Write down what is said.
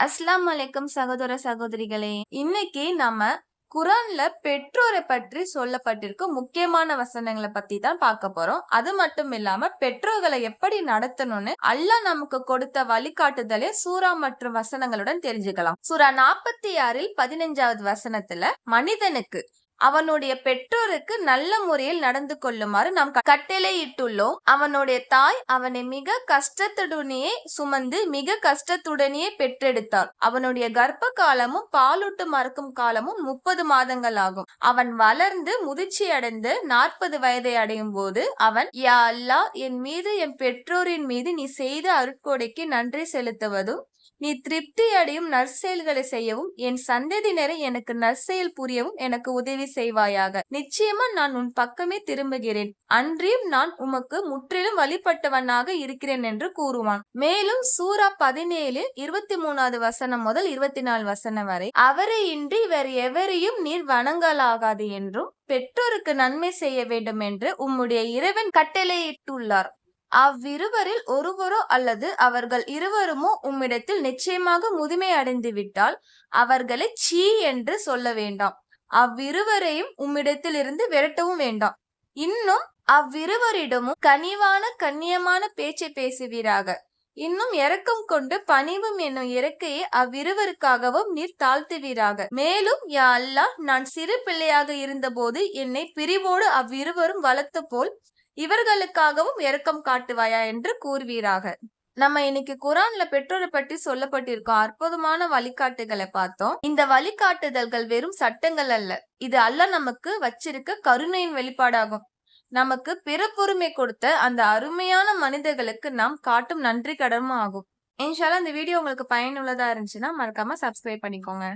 அஸ்லாம் வலைக்கம் சகோதர சகோதரிகளே இன்னைக்கு நம்ம குரான்ல பெற்றோரை பற்றி சொல்லப்பட்டிருக்கும் முக்கியமான வசனங்களை பத்தி தான் பார்க்க போறோம். அது மட்டும் இல்லாம பெற்றோர்களை எப்படி நடத்தணும்னு அல்லாஹ் நமக்கு கொடுத்த வழிகாட்டுதலே சூரா மற்றும் வசனங்களுடன் தெரிஞ்சுக்கலாம். சூரா நாற்பத்தி ஆறில் பதினஞ்சாவது வசனத்துல மனிதனுக்கு அவனுடைய பெற்றோருக்கு நல்ல முறையில் நடந்து கொள்ளுமாறு நாம் கட்டளையிட்டுள்ளோம். அவனுடைய தாய் அவனை மிக கஷ்டத்துடனேயே சுமந்து மிக கஷ்டத்துடனேயே பெற்றெடுத்தார் அவனுடைய கர்ப்ப காலமும் பாலூட்டு மறுக்கும் காலமும் முப்பது மாதங்கள் ஆகும் அவன் வளர்ந்து முதிர்ச்சி அடைந்து நாற்பது வயதை அடையும் போது அவன் யா அல்லா என் மீது என் பெற்றோரின் மீது நீ செய்த அருட்கொடைக்கு நன்றி செலுத்துவதும் நீ திருப்தி அடையும் நற்செயல்களை செய்யவும் என் சந்ததியினரை எனக்கு நற்செயல் புரியவும் எனக்கு உதவி செய்வாயாக. நிச்சயமா நான் உன் பக்கமே திரும்புகிறேன். அன்றியும் நான் உமக்கு முற்றிலும் வழிபட்டவனாக இருக்கிறேன் என்று கூறுவான். மேலும் சூரா பதினேழு இருபத்தி மூணாவது வசனம் முதல் இருபத்தி நாலு வசனம் வரை அவரை இன்றி வேறு எவரையும் நீர் வணங்கலாகாது என்றும் பெற்றோருக்கு நன்மை செய்ய வேண்டும் என்று உம்முடைய இறைவன் கட்டளையிட்டுள்ளார். அவ்விருவரில் ஒருவரோ அல்லது அவர்கள் இருவருமோ உம்மிடத்தில் நிச்சயமாக முதுமை அடைந்து விட்டால் அவர்களை சீ என்று சொல்ல வேண்டாம். அவ்விருவரையும் உம்மிடத்தில் இருந்து விரட்டவும் வேண்டாம். இன்னும் அவ்விருவரிடமும் கனிவான கண்ணியமான பேச்சை பேசுவீராக. இன்னும் இரக்கம் கொண்டு பணிவும் என்னும் இறக்கையை அவ்விருவருக்காகவும் நீர் தாழ்த்துவீராக. மேலும் யா அல்லாஹ் நான் சிறு பிள்ளையாக இருந்தபோது என்னை பிரிவோடு அவ்விருவரும் வளர்த்த போல் இவர்களுக்காகவும் இரக்கம் காட்டுவாயா என்று கூறுவீராக. நம்ம இன்னைக்கு குரான்ல பெற்றோரை பற்றி சொல்லப்பட்டிருக்கோம் அற்புதமான வழிகாட்டுகளை பார்த்தோம். இந்த வழிகாட்டுதல்கள் வெறும் சட்டங்கள் அல்ல. இது அல்ல நமக்கு வச்சிருக்க கருணையின் வெளிப்பாடாகும். நமக்கு பிறப்புரிமை கொடுத்த அந்த அருமையான மனிதர்களுக்கு நாம் காட்டும் நன்றி கடனும் ஆகும். இன்ஷால்லா இந்த வீடியோ உங்களுக்கு பயனுள்ளதா இருந்துச்சுன்னா மறக்காம சப்ஸ்கிரைப் பண்ணிக்கோங்க.